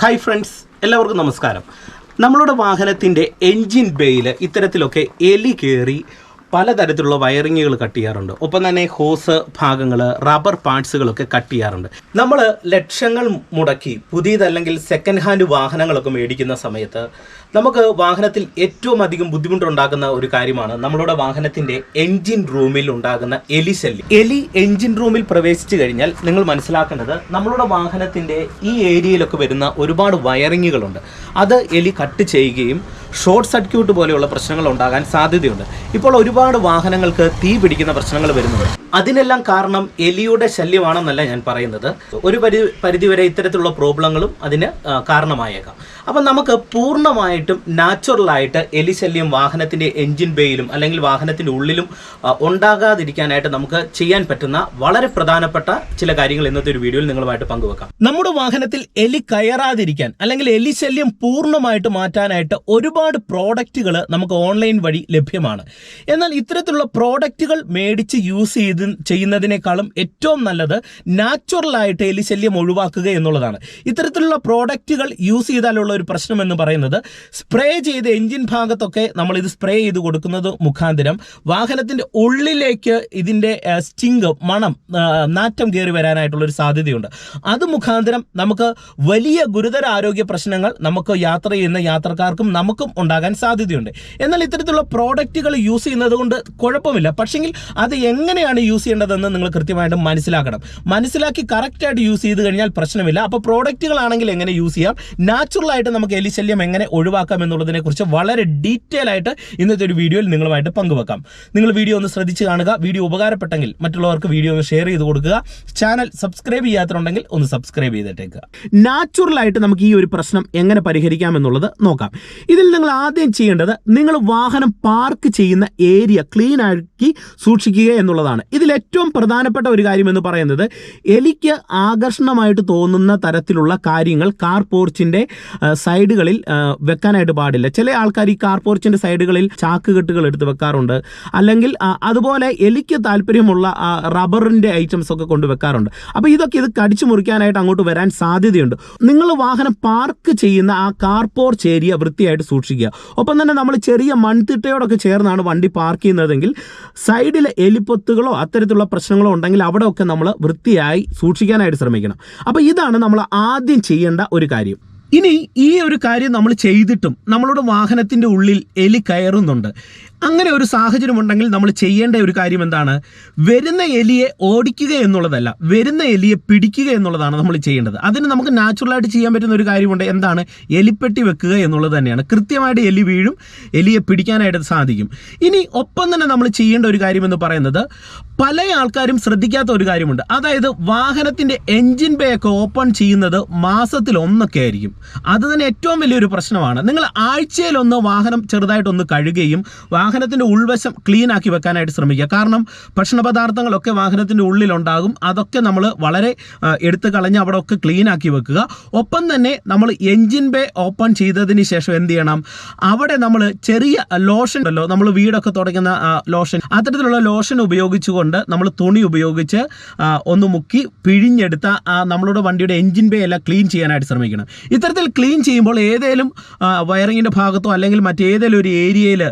Hi friends എല്ലാവർക്കും നമസ്കാരം. നമ്മളുടെ വാഹനത്തിന്റെ എൻജിൻ ബേയിൽ ഇത്തരത്തിലൊക്കെ എലി കയറി പലതരത്തിലുള്ള വയറിങ്ങുകൾ കട്ട് ചെയ്യാറുണ്ട്. ഒപ്പം തന്നെ ഹോസ് ഭാഗങ്ങൾ റബ്ബർ പാർട്സുകളൊക്കെ കട്ട് ചെയ്യാറുണ്ട്. നമ്മൾ ലക്ഷങ്ങൾ മുടക്കി പുതിയതല്ലെങ്കിൽ സെക്കൻഡ് ഹാൻഡ് വാഹനങ്ങളൊക്കെ മേടിക്കുന്ന സമയത്ത് നമുക്ക് വാഹനത്തിൽ ഏറ്റവും അധികം ബുദ്ധിമുട്ടുണ്ടാക്കുന്ന ഒരു കാര്യമാണ് നമ്മളുടെ വാഹനത്തിന്റെ എൻജിൻ റൂമിൽ ഉണ്ടാകുന്ന എലി ശല്യം. എലി എൻജിൻ റൂമിൽ പ്രവേശിച്ചു കഴിഞ്ഞാൽ നിങ്ങൾ മനസ്സിലാക്കേണ്ടത് നമ്മളുടെ വാഹനത്തിന്റെ ഈ ഏരിയയിലൊക്കെ വരുന്ന ഒരുപാട് വയറിങ്ങുകളുണ്ട്. അത് എലി കട്ട് ചെയ്യുകയും ഷോർട്ട് സർക്യൂട്ട് പോലെയുള്ള പ്രശ്നങ്ങൾ ഉണ്ടാകാൻ സാധ്യതയുണ്ട്. ഇപ്പോൾ ഒരുപാട് വാഹനങ്ങൾക്ക് തീ പിടിക്കുന്ന പ്രശ്നങ്ങൾ വരുന്നുണ്ട്. അതിനെല്ലാം കാരണം എലിയുടെ ശല്യമാണെന്നല്ല ഞാൻ പറയുന്നത്. ഒരു പരി പരിധിവരെ ഇത്തരത്തിലുള്ള പ്രോബ്ലങ്ങളും അതിന് കാരണമായേക്കാം. അപ്പം നമുക്ക് പൂർണമായിട്ടും നാച്ചുറലായിട്ട് എലി ശല്യം വാഹനത്തിന്റെ എൻജിൻ ബേയിലും അല്ലെങ്കിൽ വാഹനത്തിന്റെ ഉള്ളിലും ഉണ്ടാകാതിരിക്കാനായിട്ട് നമുക്ക് ചെയ്യാൻ പറ്റുന്ന വളരെ പ്രധാനപ്പെട്ട ചില കാര്യങ്ങൾ ഇന്നത്തെ ഒരു വീഡിയോയിൽ നിങ്ങളുമായിട്ട് പങ്കുവെക്കാം. നമ്മുടെ വാഹനത്തിൽ എലി കയറാതിരിക്കാൻ അല്ലെങ്കിൽ എലി ശല്യം പൂർണമായിട്ട് മാറ്റാനായിട്ട് ഒരുപാട് പ്രോഡക്റ്റുകൾ നമുക്ക് ഓൺലൈൻ വഴി ലഭ്യമാണ്. എന്നാൽ ഇത്തരത്തിലുള്ള പ്രോഡക്റ്റുകൾ മേടിച്ച് യൂസ് ചെയ്ത് ചെയ്യുന്നതിനേക്കാളും ഏറ്റവും നല്ലത് നാച്ചുറലായിട്ട് എലിശല്യം ഒഴിവാക്കുക എന്നുള്ളതാണ്. ഇത്തരത്തിലുള്ള പ്രോഡക്റ്റുകൾ യൂസ് ചെയ്താലുള്ള ഒരു പ്രശ്നം എന്ന് പറയുന്നത് സ്പ്രേ ചെയ്ത് എഞ്ചിൻ ഭാഗത്തൊക്കെ നമ്മൾ ഇത് സ്പ്രേ ചെയ്ത് കൊടുക്കുന്നത് മുഖാന്തരം. വാഹനത്തിന്റെ ഉള്ളിലേക്ക് ഇതിന്റെ സ്റ്റിങ് മണം നാറ്റം കയറി വരാനായിട്ടുള്ള ഒരു സാധ്യതയുണ്ട്. അത് മുഖാന്തരം നമുക്ക് വലിയ ഗുരുതര ആരോഗ്യ പ്രശ്നങ്ങൾ നമുക്ക് യാത്ര ചെയ്യുന്ന യാത്രക്കാർക്കും നമുക്കും ഉണ്ടാകാൻ സാധ്യതയുണ്ട്. എന്നാൽ ഇത്തരത്തിലുള്ള പ്രോഡക്റ്റുകൾ യൂസ് ചെയ്യുന്നത് കൊണ്ട് കുഴപ്പമില്ല. പക്ഷെങ്കിൽ അത് എങ്ങനെയാണ് യൂസ് ചെയ്യേണ്ടതെന്ന് നിങ്ങൾ കൃത്യമായിട്ട് മനസ്സിലാക്കണം. മനസ്സിലാക്കി കറക്റ്റായിട്ട് യൂസ് ചെയ്ത് കഴിഞ്ഞാൽ പ്രശ്നമില്ല. അപ്പോൾ പ്രോഡക്റ്റുകളാണെങ്കിൽ എങ്ങനെ യൂസ് ചെയ്യാം? നാച്ചുറൽ ആയിട്ട് നമുക്ക് എലിശല്യം എങ്ങനെ ഒഴിവാക്കാം എന്നുള്ളതിനെ കുറിച്ച് വളരെ ഡീറ്റെയിൽ ആയിട്ട് ഇന്നത്തെ ഒരു വീഡിയോയിൽ നിങ്ങളുമായിട്ട് പങ്കുവെക്കാം. നിങ്ങൾ വീഡിയോ ഒന്ന് ശ്രദ്ധിച്ച് കാണുക. വീഡിയോ ഉപകാരപ്പെട്ടെങ്കിൽ മറ്റുള്ളവർക്ക് വീഡിയോ ഒന്ന് ഷെയർ ചെയ്ത് കൊടുക്കുക. ചാനൽ സബ്സ്ക്രൈബ് ചെയ്യാത്തുണ്ടെങ്കിൽ ഒന്ന് സബ്സ്ക്രൈബ് ചെയ്തിട്ടേക്കുക നാച്ചുറൽ ആയിട്ട് നമുക്ക് ഈ ഒരു പ്രശ്നം എങ്ങനെ പരിഹരിക്കാം എന്നുള്ളത് നോക്കാം. ഇതിൽ നിങ്ങൾ ആദ്യം ചെയ്യേണ്ടത് നിങ്ങൾ വാഹനം പാർക്ക് ചെയ്യുന്ന ഏരിയ ക്ലീൻ ആക്കി സൂക്ഷിക്കുക എന്നുള്ളതാണ്. ഇതിൽ ഏറ്റവും പ്രധാനപ്പെട്ട ഒരു കാര്യം എന്ന് പറയുന്നത് എലിക്ക് ആകർഷണമായിട്ട് തോന്നുന്ന തരത്തിലുള്ള കാര്യങ്ങൾ കാർ പോർച്ചിന്റെ സൈഡുകളിൽ വെക്കാനായിട്ട് പാടില്ല. ചില ആൾക്കാർ ഈ കാർ പോർച്ചിന്റെ സൈഡുകളിൽ ചാക്ക് കെട്ടുകൾ എടുത്ത് വെക്കാറുണ്ട്. അല്ലെങ്കിൽ അതുപോലെ എലിക്ക് താല്പര്യമുള്ള റബ്ബറിന്റെ ഐറ്റംസ് ഒക്കെ കൊണ്ട് വെക്കാറുണ്ട്. അപ്പോൾ ഇതൊക്കെ ഇത് കടിച്ചു മുറിക്കാനായിട്ട് അങ്ങോട്ട് വരാൻ സാധ്യതയുണ്ട്. നിങ്ങൾ വാഹനം പാർക്ക് ചെയ്യുന്ന ആ കാർ പോർച്ച് ഏരിയ വൃത്തിയായിട്ട് സൂക്ഷിക്കുക. ഒപ്പം തന്നെ നമ്മൾ ചെറിയ മൺതിട്ടയോടൊക്കെ ചേർന്നാണ് വണ്ടി പാർക്ക് ചെയ്യുന്നതെങ്കിൽ സൈഡിലെ എലിപ്പൊത്തുകളോ അത്തരത്തിലുള്ള പ്രശ്നങ്ങളോ ഉണ്ടെങ്കിൽ അവിടെയൊക്കെ നമ്മൾ വൃത്തിയായി സൂക്ഷിക്കാനായിട്ട് ശ്രമിക്കണം. അപ്പോൾ ഇതാണ് നമ്മൾ ആദ്യം ചെയ്യേണ്ട ഒരു കാര്യം. ഇനി ഈ ഒരു കാര്യം നമ്മൾ ചെയ്തിട്ടും നമ്മളുടെ വാഹനത്തിന്റെ ഉള്ളിൽ എലി കയറുന്നുണ്ട്. അങ്ങനെ ഒരു സാഹചര്യം ഉണ്ടെങ്കിൽ നമ്മൾ ചെയ്യേണ്ട ഒരു കാര്യം എന്താണ്? വരുന്ന എലിയെ ഓടിക്കുക എന്നുള്ളതല്ല വരുന്ന എലിയെ പിടിക്കുക എന്നുള്ളതാണ് നമ്മൾ ചെയ്യേണ്ടത്. അതിന് നമുക്ക് നാച്ചുറലായിട്ട് ചെയ്യാൻ പറ്റുന്ന ഒരു കാര്യമുണ്ട് എന്താണ്? എലിപ്പെട്ടി വെക്കുക എന്നുള്ളത് തന്നെയാണ്. കൃത്യമായിട്ട് എലി വീഴും എലിയെ പിടിക്കാനായിട്ട് സാധിക്കും. ഇനി ഒപ്പം തന്നെ നമ്മൾ ചെയ്യേണ്ട ഒരു കാര്യം എന്ന് പറയുന്നത് പല ആൾക്കാരും ശ്രദ്ധിക്കാത്ത ഒരു കാര്യമുണ്ട്. അതായത് വാഹനത്തിന്റെ എൻജിൻ ബേ ഒക്കെ ഓപ്പൺ ചെയ്യുന്നത് മാസത്തിൽ ഒന്നൊക്കെ ആയിരിക്കും. അത് തന്നെ ഏറ്റവും വലിയൊരു പ്രശ്നമാണ്. നിങ്ങൾ ആഴ്ചയിലൊന്ന് വാഹനം ചെറുതായിട്ടൊന്ന് കഴുകുകയും വാഹനത്തിന്റെ ഉൾവശം ക്ലീൻ ആക്കി വെക്കാനായിട്ട് ശ്രമിക്കുക. കാരണം ഭക്ഷണ പദാർത്ഥങ്ങളൊക്കെ വാഹനത്തിന്റെ ഉള്ളിലുണ്ടാകും. അതൊക്കെ നമ്മൾ വളരെ എടുത്ത് കളഞ്ഞ് അവിടെ ഒക്കെ ക്ലീൻ ആക്കി വെക്കുക. ഒപ്പം തന്നെ നമ്മൾ എൻജിൻ ബേ ഓപ്പൺ ചെയ്തതിന് ശേഷം എന്ത് ചെയ്യണം? അവിടെ നമ്മൾ ചെറിയ ലോഷൻ ഉണ്ടല്ലോ നമ്മൾ വീടൊക്കെ തുടങ്ങുന്ന ലോഷൻ അത്തരത്തിലുള്ള ലോഷൻ ഉപയോഗിച്ചുകൊണ്ട് നമ്മൾ തുണി ഉപയോഗിച്ച് ഒന്ന് മുക്കി പിഴിഞ്ഞെടുത്ത ആ നമ്മളുടെ വണ്ടിയുടെ എൻജിൻ ബേ എല്ലാം ക്ലീൻ ചെയ്യാനായിട്ട് ശ്രമിക്കണം. ഇത്തരത്തിൽ ക്ലീൻ ചെയ്യുമ്പോൾ ഏതേലും വയറിങ്ങിന്റെ ഭാഗത്തോ അല്ലെങ്കിൽ മറ്റേതെങ്കിലും ഒരു ഏരിയയിൽ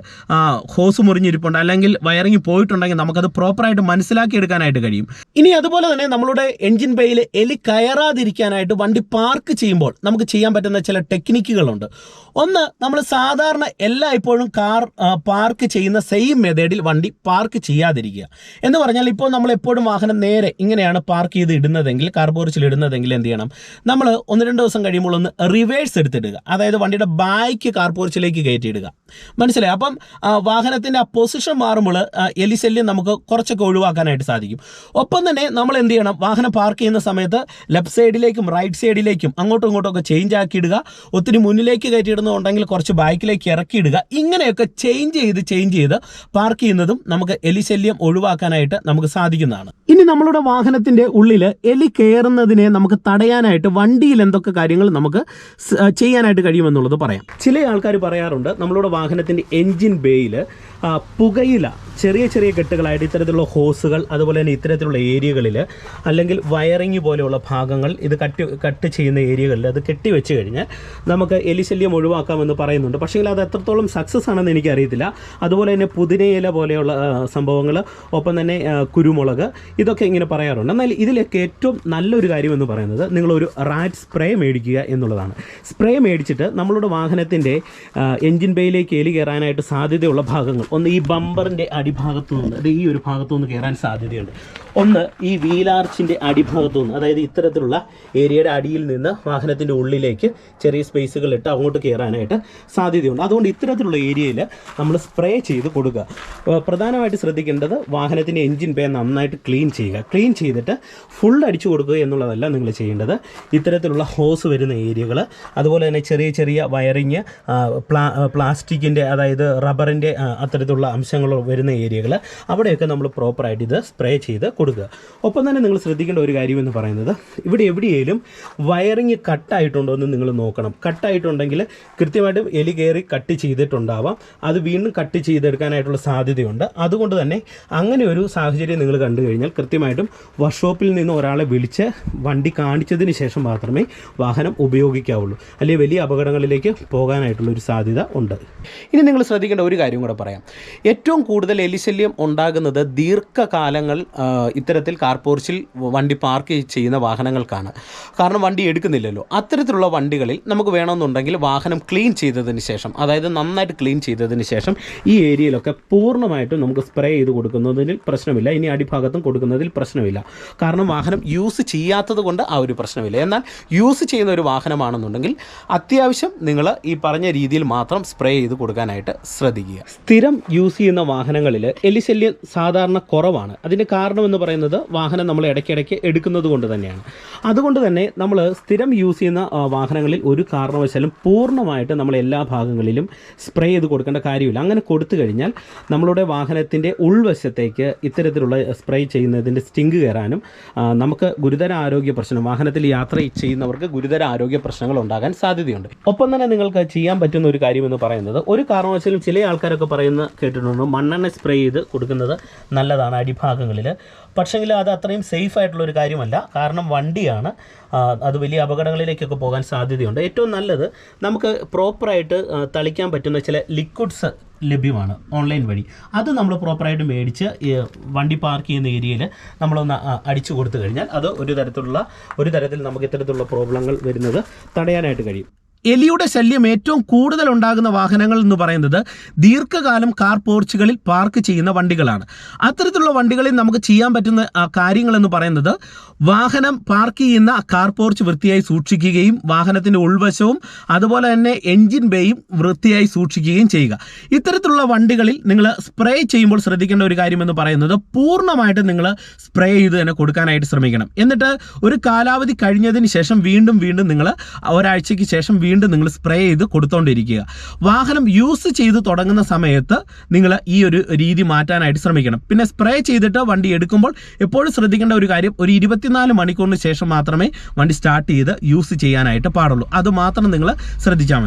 ഹോസ് മുറിഞ്ഞിരിപ്പുണ്ട്. അല്ലെങ്കിൽ വയറിങ് പോയിട്ടുണ്ടെങ്കിൽ നമുക്കത് പ്രോപ്പറായിട്ട് മനസ്സിലാക്കി എടുക്കാനായിട്ട് കഴിയും. ഇനി അതുപോലെ തന്നെ നമ്മളുടെ എൻജിൻ ബേയിൽ എലി കയറാതിരിക്കാനായിട്ട് വണ്ടി പാർക്ക് ചെയ്യുമ്പോൾ നമുക്ക് ചെയ്യാൻ പറ്റുന്ന ചില ടെക്നിക്കുകളുണ്ട് ഒന്ന് നമ്മൾ സാധാരണ എല്ലാ ഇപ്പോഴും കാർ പാർക്ക് ചെയ്യുന്ന സെയിം മെത്തേഡിൽ വണ്ടി പാർക്ക് ചെയ്യാതിരിക്കുക. എന്ന് പറഞ്ഞാൽ ഇപ്പോൾ നമ്മൾ എപ്പോഴും വാഹനം നേരെ ഇങ്ങനെയാണ് പാർക്ക് ചെയ്ത് ഇടുന്നതെങ്കിൽ കാർ പോർച്ചിൽ ഇടുന്നതെങ്കിൽ എന്ത് ചെയ്യണം? നമ്മൾ ഒന്ന് രണ്ട് ദിവസം കഴിയുമ്പോൾ ഒന്ന് റിവേഴ്സ് എടുത്തിടുക. അതായത് വണ്ടിയുടെ ബാക്ക് കാർ പോർച്ചിലേക്ക് കയറ്റിയിടുക. മനസ്സിലായി? അപ്പം ആ, വാഹനത്തിന്റെ ആ പൊസിഷൻ മാറുമ്പോൾ എലിശല്യം നമുക്ക് കുറച്ചൊക്കെ ഒഴിവാക്കാനായിട്ട് സാധിക്കും. ഒപ്പം തന്നെ നമ്മൾ എന്ത് ചെയ്യണം? വാഹനം പാർക്ക് ചെയ്യുന്ന സമയത്ത് ലെഫ്റ്റ് സൈഡിലേക്കും റൈറ്റ് സൈഡിലേക്കും അങ്ങോട്ടും ഇങ്ങോട്ടും ഒക്കെ ചേഞ്ച് ആക്കിയിടുക. ഒത്തിരി മുന്നിലേക്ക് കയറ്റിയിടുന്നുണ്ടെങ്കിൽ കുറച്ച് ബാക്കിലേക്ക് ഇറക്കിയിടുക. ഇങ്ങനെയൊക്കെ ചേഞ്ച് ചെയ്ത് ചേഞ്ച് ചെയ്ത് പാർക്ക് ചെയ്യുന്നതും നമുക്ക് എലിശല്യം ഒഴിവാക്കാനായിട്ട് നമുക്ക് സാധിക്കുന്നതാണ്. ഇനി നമ്മളുടെ വാഹനത്തിന്റെ ഉള്ളിൽ എലി കയറുന്നതിനെ നമുക്ക് തടയാനായിട്ട് വണ്ടിയിൽ എന്തൊക്കെ കാര്യങ്ങൾ നമുക്ക് ചെയ്യാനായിട്ട് കഴിയുമെന്നുള്ളത് പറയാം. ചില ആൾക്കാർ പറയാറുണ്ട് നമ്മളുടെ വാഹനത്തിന്റെ എൻജിൻ ബേയിൽ പുകയില ചെറിയ ചെറിയ കെട്ടുകളായിട്ട് ഇത്തരത്തിലുള്ള ഹോസുകൾ അതുപോലെ തന്നെ ഇത്തരത്തിലുള്ള ഏരിയകളിൽ അല്ലെങ്കിൽ വയറിങ് പോലെയുള്ള ഭാഗങ്ങൾ ഇത് കട്ട് കട്ട് ചെയ്യുന്ന ഏരിയകളിൽ അത് കെട്ടി വെച്ച് കഴിഞ്ഞാൽ നമുക്ക് എലിശല്യം ഒഴിവാക്കാമെന്ന് പറയുന്നുണ്ട്. പക്ഷേ അത് എത്രത്തോളം സക്സസ് ആണെന്ന് എനിക്കറിയത്തില്ല. അതുപോലെ തന്നെ പുതിനയില പോലെയുള്ള സംഭവങ്ങൾ ഒപ്പം തന്നെ കുരുമുളക് ഇതൊക്കെ ഇങ്ങനെ പറയാറുണ്ട്. എന്നാൽ ഇതിലൊക്കെ ഏറ്റവും നല്ലൊരു കാര്യം എന്ന് പറയുന്നത് നിങ്ങളൊരു റാറ്റ് സ്പ്രേ മേടിക്കുക എന്നുള്ളതാണ്. സ്പ്രേ മേടിച്ചിട്ട് നമ്മളുടെ വാഹനത്തിന്റെ എൻജിൻ ബേയിലേക്ക് എലി കയറാനായിട്ട് സാധ്യതയുള്ള ഭാഗങ്ങൾ. ഒന്ന് ഈ ബമ്പറിന്റെ അടിഭാഗത്തു നിന്ന് അത് ഈ ഒരു ഭാഗത്തു നിന്ന് കയറാൻ സാധ്യതയുണ്ട്. ഒന്ന് ഈ വീലാർച്ചിന്റെ അടിഭാഗത്തു നിന്ന് അതായത് ഇത്തരത്തിലുള്ള ഏരിയയുടെ അടിയിൽ നിന്ന് വാഹനത്തിന്റെ ഉള്ളിലേക്ക് ചെറിയ സ്പേസുകൾ ഇട്ട് അങ്ങോട്ട് കയറാനായിട്ട് സാധ്യതയുണ്ട്. അതുകൊണ്ട് ഇത്തരത്തിലുള്ള ഏരിയയിൽ നമ്മൾ സ്പ്രേ ചെയ്ത് കൊടുക്കുക. പ്രധാനമായിട്ട് ശ്രദ്ധിക്കേണ്ടത് വാഹനത്തിന്റെ എൻജിൻ പേ നന്നായിട്ട് ക്ലീൻ ചെയ്യുക. ക്ലീൻ ചെയ്തിട്ട് ഫുൾ അടിച്ചു കൊടുക്കുക എന്നുള്ളതല്ല നിങ്ങൾ ചെയ്യേണ്ടത്. ഇത്തരത്തിലുള്ള ഹോസ് വരുന്ന ഏരിയകൾ അതുപോലെ തന്നെ ചെറിയ ചെറിയ വയറിങ് പ്ലാ പ്ലാസ്റ്റിക്കിന്റെ അതായത് റബ്ബറിന്റെ അത്തരത്തിലുള്ള അംശങ്ങൾ വരുന്ന ഏരിയകൾ അവിടെയൊക്കെ നമ്മൾ പ്രോപ്പറായിട്ട് ഇത് സ്പ്രേ ചെയ്ത് കൊടുക്കുക. ഒപ്പം തന്നെ നിങ്ങൾ ശ്രദ്ധിക്കേണ്ട ഒരു കാര്യം എന്ന് പറയുന്നത് ഇവിടെ എവിടെയെങ്കിലും വയറിങ് കട്ടായിട്ടുണ്ടോ എന്ന് നിങ്ങൾ നോക്കണം. കട്ടായിട്ടുണ്ടെങ്കിൽ കൃത്യമായിട്ടും എലി കയറി കട്ട് ചെയ്തിട്ടുണ്ടാവാം. അത് വീണ്ടും കട്ട് ചെയ്തെടുക്കാനായിട്ടുള്ള സാധ്യതയുണ്ട്. അതുകൊണ്ട് തന്നെ അങ്ങനെ ഒരു സാഹചര്യം നിങ്ങൾ കണ്ടു കഴിഞ്ഞാൽ കൃത്യമായിട്ടും വർക്ക്ഷോപ്പിൽ നിന്ന് ഒരാളെ വിളിച്ച് വണ്ടി കാണിച്ചതിന് ശേഷം മാത്രമേ വാഹനം ഉപയോഗിക്കാവുള്ളൂ. അല്ലെങ്കിൽ വലിയ അപകടങ്ങളിലേക്ക് പോകാനായിട്ടുള്ള ഒരു സാധ്യത ഉണ്ട്. ഇനി നിങ്ങൾ ശ്രദ്ധിക്കേണ്ട ഒരു കാര്യം കൂടെ പറയാം. ഏറ്റവും കൂടുതൽ എലിശല്യം ഉണ്ടാകുന്നത് ദീർഘകാലങ്ങൾ ഇത്തരത്തിൽ കാർപോർച്ചിൽ വണ്ടി പാർക്ക് ചെയ്യുന്ന വാഹനങ്ങൾക്കാണ്. കാരണം വണ്ടി എടുക്കുന്നില്ലല്ലോ. അത്തരത്തിലുള്ള വണ്ടികളിൽ നമുക്ക് വേണമെന്നുണ്ടെങ്കിൽ വാഹനം ക്ലീൻ ചെയ്തതിന് ശേഷം അതായത് നന്നായിട്ട് ക്ലീൻ ചെയ്തതിന് ശേഷം ഈ ഏരിയയിലൊക്കെ പൂർണമായിട്ടും നമുക്ക് സ്പ്രേ ചെയ്ത് കൊടുക്കുന്നതിൽ പ്രശ്നമില്ല. ഇനി അടിഭാഗത്തും കൊടുക്കുന്നതിൽ പ്രശ്നമില്ല. കാരണം വാഹനം യൂസ് ചെയ്യാത്തത് കൊണ്ട് ആ ഒരു പ്രശ്നമില്ല. എന്നാൽ യൂസ് ചെയ്യുന്ന ഒരു വാഹനമാണെന്നുണ്ടെങ്കിൽ അത്യാവശ്യം നിങ്ങൾ ഈ പറഞ്ഞ രീതിയിൽ മാത്രം സ്പ്രേ ചെയ്ത് കൊടുക്കാനായിട്ട് ശ്രദ്ധിക്കുക. സ്ഥിരം യൂസ് ചെയ്യുന്ന വാഹനങ്ങളിൽ എലിശല്യം സാധാരണ കുറവാണ്. അതിന് കാരണമെന്ന് പറയുന്നത് വാഹനം നമ്മൾ ഇടയ്ക്കിടയ്ക്ക് എടുക്കുന്നത് കൊണ്ട് തന്നെയാണ്. അതുകൊണ്ട് തന്നെ നമ്മൾ സ്ഥിരം യൂസ് ചെയ്യുന്ന വാഹനങ്ങളിൽ ഒരു കാരണവശാലും പൂർണമായിട്ട് നമ്മൾ എല്ലാ ഭാഗങ്ങളിലും സ്പ്രേ ചെയ്ത് കൊടുക്കേണ്ട കാര്യമില്ല. അങ്ങനെ കൊടുത്തു കഴിഞ്ഞാൽ നമ്മളുടെ വാഹനത്തിന്റെ ഉൾവശത്തേക്ക് ഇത്തരത്തിലുള്ള സ്പ്രേ ചെയ്യുന്നതിന്റെ സ്റ്റിങ്ക് കയറാനും നമുക്ക് ഗുരുതര ആരോഗ്യ പ്രശ്നം വാഹനത്തിൽ യാത്ര ചെയ്യുന്നവർക്ക് ഗുരുതര ആരോഗ്യ പ്രശ്നങ്ങൾ ഉണ്ടാകാൻ സാധ്യതയുണ്ട്. ഒപ്പം തന്നെ നിങ്ങൾക്ക് ചെയ്യാൻ പറ്റുന്ന ഒരു കാര്യം എന്ന് പറയുന്നത് ഒരു കാരണവശാലും ചില ആൾക്കാരൊക്കെ പറയുന്ന കേട്ടിട്ടുണ്ട്. മണ്ണെണ്ണ സ്പ്രേ ചെയ്ത് കൊടുക്കുന്നത് നല്ലതാണ് അടിഭാഗങ്ങളിൽ പക്ഷേങ്കിൽ അത് അത്രയും സേഫ് ആയിട്ടുള്ള ഒരു കാര്യമല്ല. കാരണം വണ്ടിയാണ്. അത് വലിയ അപകടങ്ങളിലേക്കൊക്കെ പോകാൻ സാധ്യതയുണ്ട്. ഏറ്റവും നല്ലത് നമുക്ക് പ്രോപ്പറായിട്ട് തളിക്കാൻ പറ്റുന്ന ചില ലിക്വിഡ്സ് ലഭ്യമാണ് ഓൺലൈൻ വഴി. അത് നമ്മൾ പ്രോപ്പറായിട്ട് മേടിച്ച് വണ്ടി പാർക്ക് ചെയ്യുന്ന ഏരിയയിൽ നമ്മളൊന്ന് അടിച്ചു കൊടുത്തു കഴിഞ്ഞാൽ അത് ഒരു തരത്തിലുള്ള ഒരു തരത്തിൽ നമുക്ക് ഇത്തരത്തിലുള്ള പ്രോബ്ലങ്ങൾ വരുന്നത് തടയാനായിട്ട് കഴിയും. എലിയുടെ ശല്യം ഏറ്റവും കൂടുതൽ ഉണ്ടാകുന്ന വാഹനങ്ങൾ എന്ന് പറയുന്നത് ദീർഘകാലം കാർ പോർച്ചുകളിൽ പാർക്ക് ചെയ്യുന്ന വണ്ടികളാണ്. അത്തരത്തിലുള്ള വണ്ടികളിൽ നമുക്ക് ചെയ്യാൻ പറ്റുന്ന കാര്യങ്ങൾ എന്ന് പറയുന്നത് വാഹനം പാർക്ക് ചെയ്യുന്ന കാർ പോർച്ച് വൃത്തിയായി സൂക്ഷിക്കുകയും വാഹനത്തിന്റെ ഉൾവശവും അതുപോലെ തന്നെ എൻജിൻ ബേയും വൃത്തിയായി സൂക്ഷിക്കുകയും ചെയ്യുക. ഇത്തരത്തിലുള്ള വണ്ടികളിൽ നിങ്ങൾ സ്പ്രേ ചെയ്യുമ്പോൾ ശ്രദ്ധിക്കേണ്ട ഒരു കാര്യം എന്ന് പറയുന്നത് പൂർണമായിട്ട് നിങ്ങൾ സ്പ്രേ ചെയ്ത് തന്നെ കൊടുക്കാനായിട്ട് ശ്രമിക്കണം. എന്നിട്ട് ഒരു കാലാവധി കഴിഞ്ഞതിന് ശേഷം വീണ്ടും വീണ്ടും നിങ്ങൾ ഒരാഴ്ചയ്ക്ക് ശേഷം വീണ്ടും നിങ്ങൾ സ്പ്രേ ചെയ്ത് കൊടുത്തോണ്ടിരിക്കുക. വാഹനം യൂസ് ചെയ്ത് തുടങ്ങുന്ന സമയത്ത് നിങ്ങൾ ഈ ഒരു രീതി മാറ്റാനായിട്ട് ശ്രമിക്കണം. പിന്നെ സ്പ്രേ ചെയ്തിട്ട് വണ്ടി എടുക്കുമ്പോൾ എപ്പോഴും ശ്രദ്ധിക്കേണ്ട ഒരു കാര്യം ഒരു ഇരുപത്തിനാല് മണിക്കൂറിന് ശേഷം മാത്രമേ വണ്ടി സ്റ്റാർട്ട് ചെയ്ത് യൂസ് ചെയ്യാനായിട്ട് പാടുള്ളൂ. അത് മാത്രം നിങ്ങൾ ശ്രദ്ധിച്ചാൽ